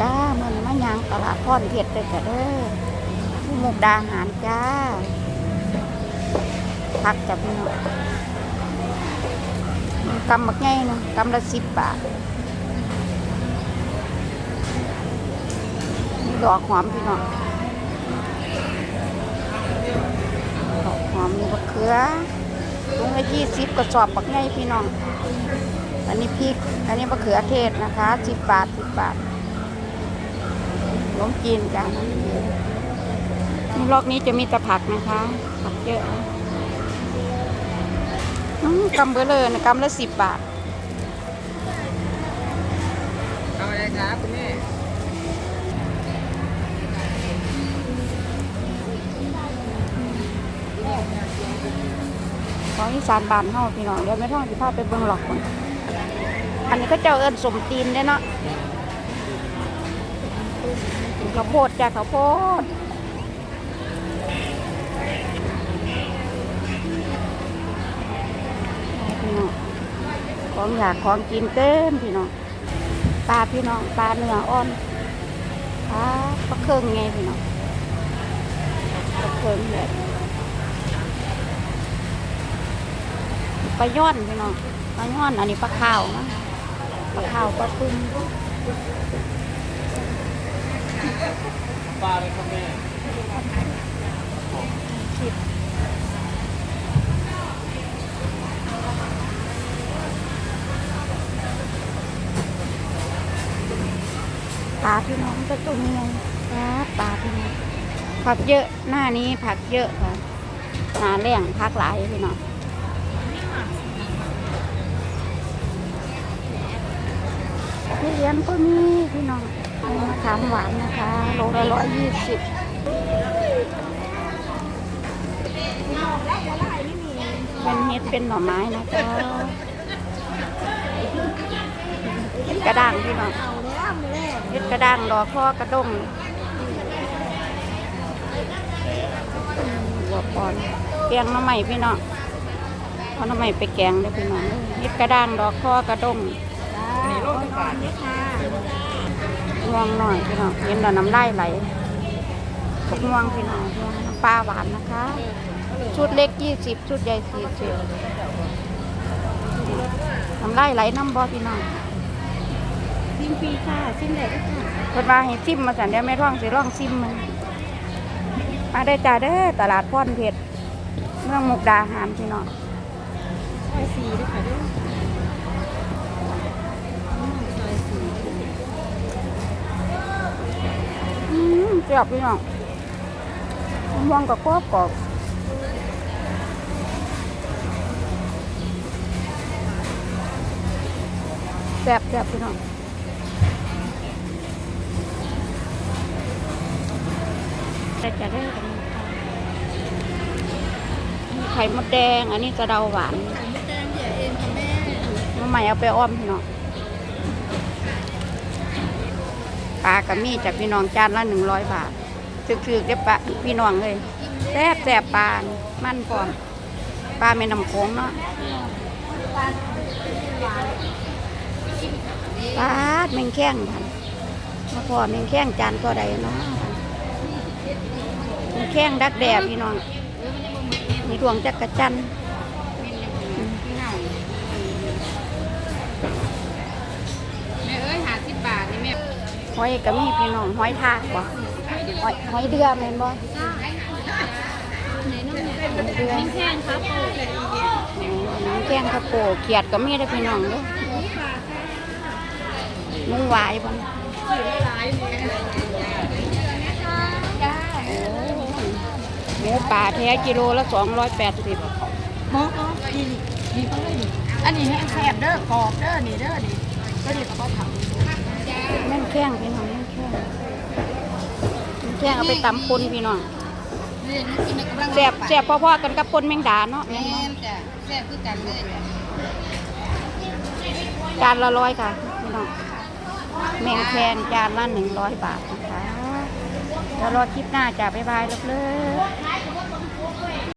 จ้ามันมะยางตลาดพอนเพชรเด้อจ้ะเด้อที่มุกดาหารจ้าพักจ้ะพี่น้องกำบักไงนะกำละสิบบาทดอกหอมพี่น้องดอกหอมมีบักเขือถุงละยี่สิบกระสอบบักไงพี่น้องอันนี้พริก อันนี้มะเขือเทศนะคะสิบบาทสิบบาท มจีนจ้ะนี่ลอกนี้จะมีแต่ผักนะคะ ผักเยอะนะอืมกำเบลเลยนะกำละสิบบาทเอาอะไรครับคุณแม่ของอีสานบานเฮาพี่น้องเดี๋ยวไม่ท่องสิพาไปเบิ่งหรอกคนอันนี้ก็เจ้าเอิ้นสมตีนเด้อเนาะ ข้าวโพดจ้ะข้าวโพดพี่น้องของอยากของกินเต็มพี่น้องปลาพี่น้องปลาเนื้ออ่อนปลาปลาเครื่องไงพี่น้องปลาเครื่องแบบปลาย่อนพี่น้องปลาย่อนอันนี้ปลาขาวนะปลาขาวปลาปึ้ง ปลาเลยครับแม่ปลาพี่น้องก็ตัวเมียปลาปลาพี่น้องผักเยอะหน้านี้ผักเยอะค่ะหาแรงผักหลายพี่น้องทุเรียนก็มีพี่น้อง มะขามหวานนะคะโลละร้อยยี่สิบเป็นเห็ดเป็นหน่อไม้นะคะเห็ดกระด้างพี่น้องเห็ดกระด้างดอข้อกระด้งอืมหัวปอนแกงน้ำใหม่พี่น้องเอาหน้ำใหม่ไปแกงเลยพี่น้องเห็ดกระด้างดอกข้อกระด้งนี่โลกบาท ง่วงหน่อยพี่น้องเห็นแล้วน้ำลายไหลพวกง่วงพี่น้องง่วงน้ำปลาหวานนะคะ ชุดเล็กยี่สิบชุดใหญ่สี่สิบน้ำลายไหลน้ำบ่พี่น้องซิมฟรีค่ะซิมไหนก็ค่ะเพิ่นว่าให้ซิมมาสั่นเดี๋ยวแม่ท้องสิร้องซิมมันมาได้จ้าเด้อตลาดพรเพชรเมืองมุกดาหารพี่น้องซอยสี่ด้วยค่ะด้วย มเจียบพี่น้องมะม่วงกับกรอบกรอบแซ่บแซ่บพี่น้องได้จะได้กันนะคะมีไข่มดแดง อันนี้กระเดาหวานผมแดงเดี๋ยวเองค่ะแม่มาใหม่เอาไปอ้อมพี่น้อง ปลากระมีจากพี่น้องจานละหนึ่งร้อยบาทถือๆได้ปะพี่น้องเลยแซ่บแซ่บปลามั่นพร้อมปลาแม่น้ำโขงเนาะปลาดแมงแข้งพันมาพอแมงแข้งจานก็ใดเนาะแมงแข้งดักแด่พี่น้องมีดวงจักรจันทร์ แม่เอ้ยหาสิบบาทนี่แม่ หอยก็มีพี่น้องหอยทากบ่หอยหอยเดือแม่นบ่ไหนน้องเนี่ยแข้งครับน้ำแกงข้าวโพดเขียดก็มีได้อพี่น้องเด้อมุ้งหวายบ่หมูป่าแท้กิโลละ280หมออ๋อนี่นี่เขาเลยนี่อันนี้ให้แซ่บเด้อกรอบเด้อนี่เด้อนี่ก็นี่เขาทำ แม่นแข้งพี่น้องแม่นแข้งแม่นแข้งเอาไปตำปนพี่น้องนี่นี่กินในกำลังแซ่บแซ่บพอๆกันกับปนแมงดาเนาะแม่นจ้ะแซ่บคือกันเลยจานละร้อยค่ะพี่น้องแมงแคงจานละ100บาทนะคะเดี๋ยวรอคลิปหน้าจ้าบ๊ายบายเลิกๆ